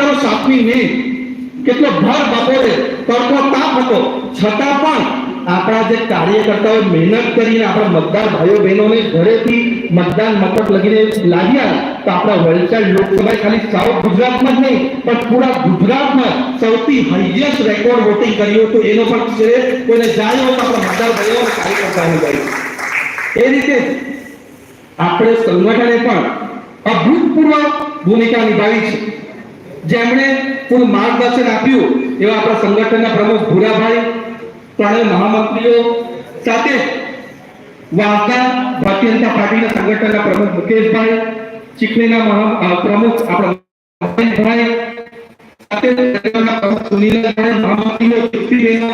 કરો સાતમી મે કેટલો ભર બપોરે તડકો તાપ હતો. છતાં પણ આપણા જે કાર્યકર્તાઓ મહેનત કરીને આપણા મતદાર ભાઈઓ બહેનોને ઘરેથી મતદાન મથક લગીને લાગ્યા તો આપણા વલસાડ લોકસભા ખાલી સાઉથ ગુજરાતમાં જ નહીં, પણ પૂરા ગુજરાતમાં સૌથી હાઈએસ્ટ રેકોર્ડ વોટિંગ કર્યું હતું. એનો પણ શ્રેય કોઈને જાણ્યો તો આપણા મતદાર ભાઈઓ કાર્યકર્તાઓને જાય. એ રીતે આપણે સંગઠને પણ અભૂતપૂર્વ ભૂમિકા નિભાવી છે. જેમણે પૂરું માર્ગદર્શન આપ્યું એવા આપણા સંગઠનના પ્રમુખ ભૂરાભાઈ, ત્રણેય મહામંત્રીઓ સાથે વાસદા ભારતીય જનતા પાર્ટીના સંગઠનના પ્રમુખ મુકેશભાઈ, ચીખલીના પ્રમુખ આપણા મહેશભાઈ સાથે પ્રમુખ સુનિલભાઈ, મહામંત્રીઓ ચીખલીબેનો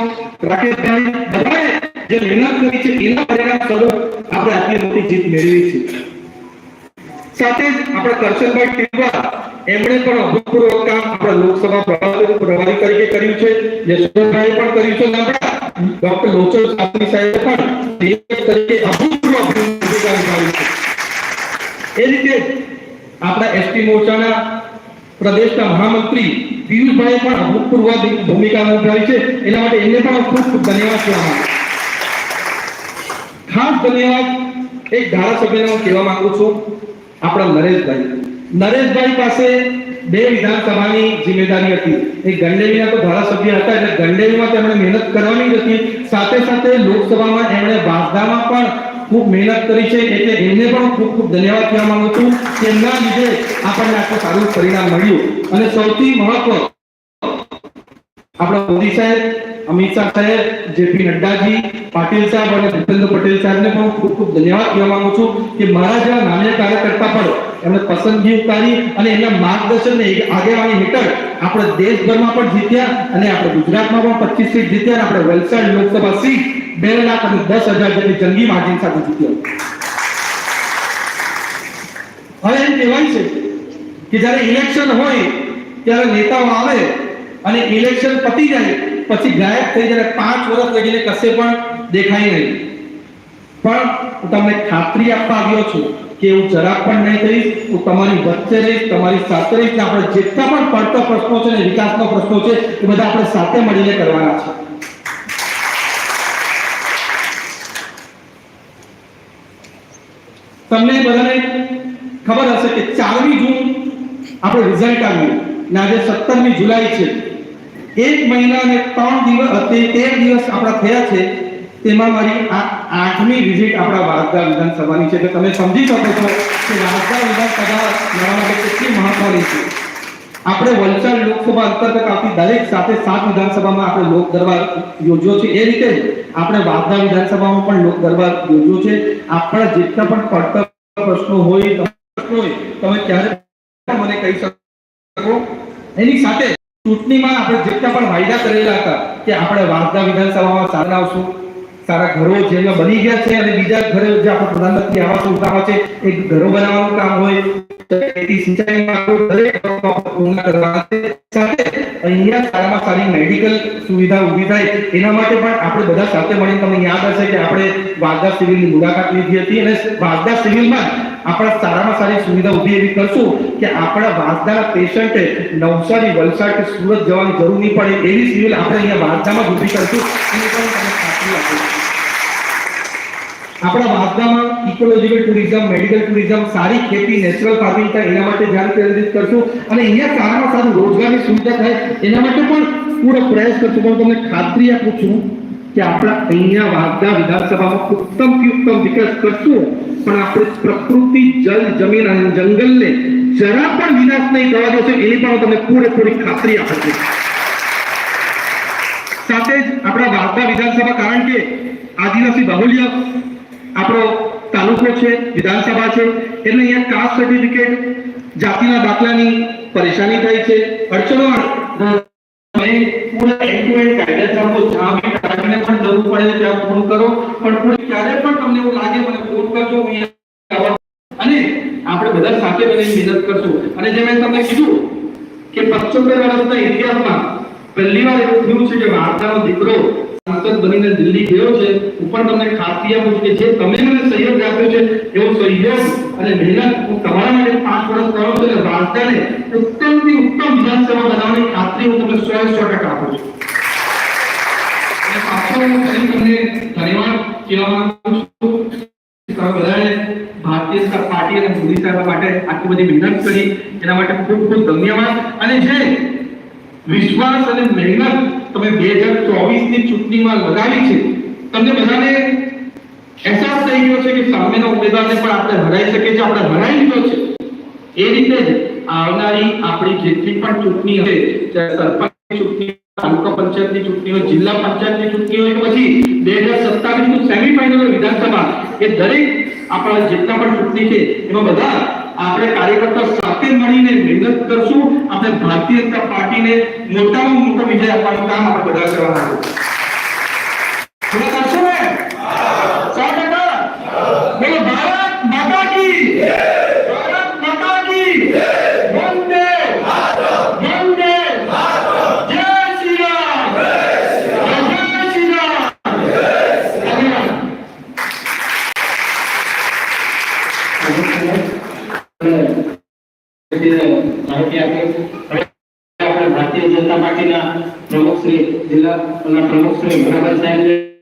રાકેશભાઈ, બધાએ જે મહેનત કરી છે એના પરિણામ સ્વરૂપ આપણે આટલી મોટી જીત મેળવી છે. સાથે જ આપણા કરશનભાઈ ટીવા એમણે પણ અભૂતપૂર્વ કામ આપણા લોકસભા પ્રભારી તરીકે કર્યું છે. યશવંતભાઈ પણ કર્યું છે. લાંબા ડોક્ટર લોચલ સાપની સાહેબે પણ તરીકે અભૂતપૂર્વ ભૂમિકા નિભાવી છે. એ રીતે આપણા એસટી મોરચાના પ્રદેશના મહામંત્રી પિયુષભાઈ પણ અભૂતપૂર્વ ભૂમિકા નિભાવી છે. એના માટે એમને પણ ખૂબ ખૂબ ધન્યવાદ કહેવા ખાસ ધન્યવાદ એક ધારાસભ્યને હું કહેવા માંગુ છું. આપણા નરેશભાઈ. નરેશભાઈ પાસે બે વિધાનસભાની જિમ્મેદારી હતી. એક ગંડેવીના તો ધારાસભ્ય હતા એટલે ગંડેવીમાં તેમણે મહેનત કરવાની હતી. સાથે સાથે લોકસભામાં એમણે વાંસદામાં પણ ખૂબ મહેનત કરી છે એટલે એમને પણ ખૂબ ખૂબ ધન્યવાદ કહેવા માંગુ છું કે એમના લીધે આપણને આટલું સારું પરિણામ મળ્યું. અને સૌથી મહત્વ આપણા મોદી સાહેબ, અમિત શાહ સાહેબ, જેપી નડ્ડાજી, પાટીલ સાહેબ અને ભૂપેન્દ્ર પટેલ સાહેબને પણ ખૂબ ખૂબ ધન્યવાદ કહેવા માંગુ છું કે મારા જેવા નાના કાર્યકર્તા પણ એમને પસંદગી ઉતારી અને એમના માર્ગદર્શન આગેવાની હેઠળ આપણે દેશભરમાં પણ જીત્યા અને આપણે ગુજરાતમાં પણ પચીસ સીટ જીત્યા અને આપણે વલસાડ લોકસભા સીટ બે લાખ અને દસ હજાર જેટલી જંગી માર્જિન સાથે જીત્યા. હવે એમ કહેવાય છે કે જ્યારે ઇલેક્શન હોય ત્યારે નેતાઓ આવે અને ઇલેક્શન પતી જાય, પછી ગાયબ થઈ જાય પાંચ વર્ષ લગીને કશે પણ દેખાય નહીં. પણ હું તમને ખાતરી આપવા આવ્યો છું કે હું જરાક પણ નહીં થઈશ હું તમારી વચ્ચે રહીશ, તમારી સાથે રહીશ આપણે જેટલા પણ પડતો પ્રશ્નો છે ને, વિકાસનો પ્રશ્નો છે, એ બધા આપણે સાથે મળીને કરવાના છે. તમને બધાને ખબર હશે કે ચારમી જૂન આપણે રિઝલ્ટ આવ્યું ને આજે સત્તરમી જુલાઈ છે. એક મહિના અને ત્રણ દિવસ તેર દિવસ આપણા થયા છે, તેમાં મારી આ આઠમી વિઝિટ આપણા વારદા વિધાનસભાની છે. તો તમે સમજી શકો છો કે વારદા વિધાનસભા મારા માટે કેટલી મહત્વની છે. આપણે વલસાડ લોકસભા અંતર્ગત આવતી દરેક સાથે સાત વિધાનસભામાં આપણે લોક દરબાર યોજ્યો છે. એ રીતે આપણે વારદા વિધાનસભામાં પણ લોક દરબાર યોજ્યો છે. આપણા જેટલા પણ પડતર પ્રશ્નો હોય પ્રશ્નો હોય, તમે ક્યારે મને કહી શકો. એની સાથે ચૂંટણીમાં આપણે જેટલા પણ વાયદા કરેલા હતા કે આપણે વારદા વિધાનસભામાં સારા આવશું સારા ઘરો જેમાં બની ગયા છે અને બીજા ઘરે જે આપણે પ્રધાનમંત્રી આવાસ યોજના છે, એ ઘરો બનાવવાનું કામ હોય ખેતી સિંચાઈમાં અહીંયા સારામાં સારી મેડિકલ સુવિધા ઊભી થાય, એના માટે પણ આપણે બધા સાથે મળીને તમને યાદ હશે કે આપણે વારદા સિવિલની મુલાકાત લીધી હતી અને વારદા સિવિલમાં આપણા સારામાં સારી સુવિધા ઊભી એવી કરશું કે આપણા વાંસદાના પેશન્ટે નવસારી, વલસાડ કે સુરત જવાની જરૂર નહીં પડે એવી સિવિલ આપણે અહીંયા વાંસદામાં ઊભી કરશું. એની પણ તમને ખાતરી આપું આપણા વાસદામાં ઇકોલોજીકલ ટુરિઝમ મેડિકલ ટુરિઝમ સારી ખેતી નેચરલ ફાર્મિંગ થાય એના માટે ધ્યાન કેન્દ્રિત કરશું. અને અહીંયા સારામાં સારું રોજગારની સુવિધા થાય એના માટે પણ પૂરો પ્રયાસ કરશું. પણ તમને ખાતરી આપું છું કે આપણા અહીંયા વાસદા વિધાનસભામાં ઉત્તમથી ઉત્તમ વિકાસ કરશું, પણ આપણે પ્રકૃતિ, જલ, જમીન અને જંગલને જરા પણ વિનાશ નહીં કરવા દેશો, એની પણ તમને પૂરેપૂરી ખાતરી આપું છું. સાથે જ આપણા વારદા વિધાનસભા, કારણ કે આદિવાસી બાહુલ્ય આપણો તાલુકો છે, વિધાનસભા છે, એટલે અહીંયા કાસ્ટ સર્ટિફિકેટ જાતિના દાખલાની પરેશાની થાય છે. અડચણો તમે પૂરા end ગાઈડન્સ આપો, જ્યાં બી કાઢીને પણ જરૂર પડે ત્યાં ફોન કરો. પણ પૂરી ક્યારે પણ તમને એવું લાગે, મને ફોન કરજો હું અને આપણે બધા સાથે મળીને મહેનત કરશું. અને જે મેં તમને કીધું કે 75 વર્ષના ઇતિહાસમાં પહેલી વાર એવું થયું છે કે વાર્તાનો દીકરો સંસદ બનીને દિલ્હી ગયો છે. પણ તમને ખાતરી આપું છું કે જે તમે મને સહયોગ આપ્યો છે, એવો સહયોગ અને મહેનત હું તમારા માટે વર્ષ કરો છું અને ઉત્તમથી ઉત્તમ વિધાનસભા બનાવવાની ખાતરી હું તમને સો સો ટકા આપું છું. અને પાછો હું ફરી તમને ધન્યવાદ કહેવા માંગુ છું ખૂબ ખૂબ ધન્યવાદ. અને જે વિશ્વાસ અને મહેનત તમે બે હજાર ચોવીસની ચૂંટણીમાં લગાવી છે, તમને બધાને અહેસાસ થઈ ગયો છે કે સામેના ઉમેદવારને પણ આપણે હરાઈ શકીએ છીએ, આપણે હરાઈ લીધો છે. એ રીતે જ આવનારી આપણી જેટલી પણ ચૂંટણી હશે સરપંચની ચૂંટણી તાલુકા પંચાયતની ચૂંટણી હોય, જિલ્લા પંચાયતની ચૂંટણી હોય કે પછી બે હજાર સત્તાવીસનું સેમિફાઇનલ વિધાનસભા, એ દરેક આપણા જેટલા પણ ચૂંટણી છે, એમાં બધા આપણે કાર્યકર્તા સાથે મળીને મહેનત કરશું, આપણે ભારતીય જનતા પાર્ટીને મોટામાં મોટો વિજય આપવાનું કામ આપણે બધા કરવાના છે પૂરા કરશો ને સો ટકા બોલો ભારત માતા કી ભારત માતા કી વંદે વંદે જય શ્રી રામ જય શ્રી રામ ધન્યવાદ ભારતીય જનતા પાર્ટીના પ્રમુખ શ્રી જિલ્લાના પ્રમુખ શ્રી ભરતભાઈ સાહેબ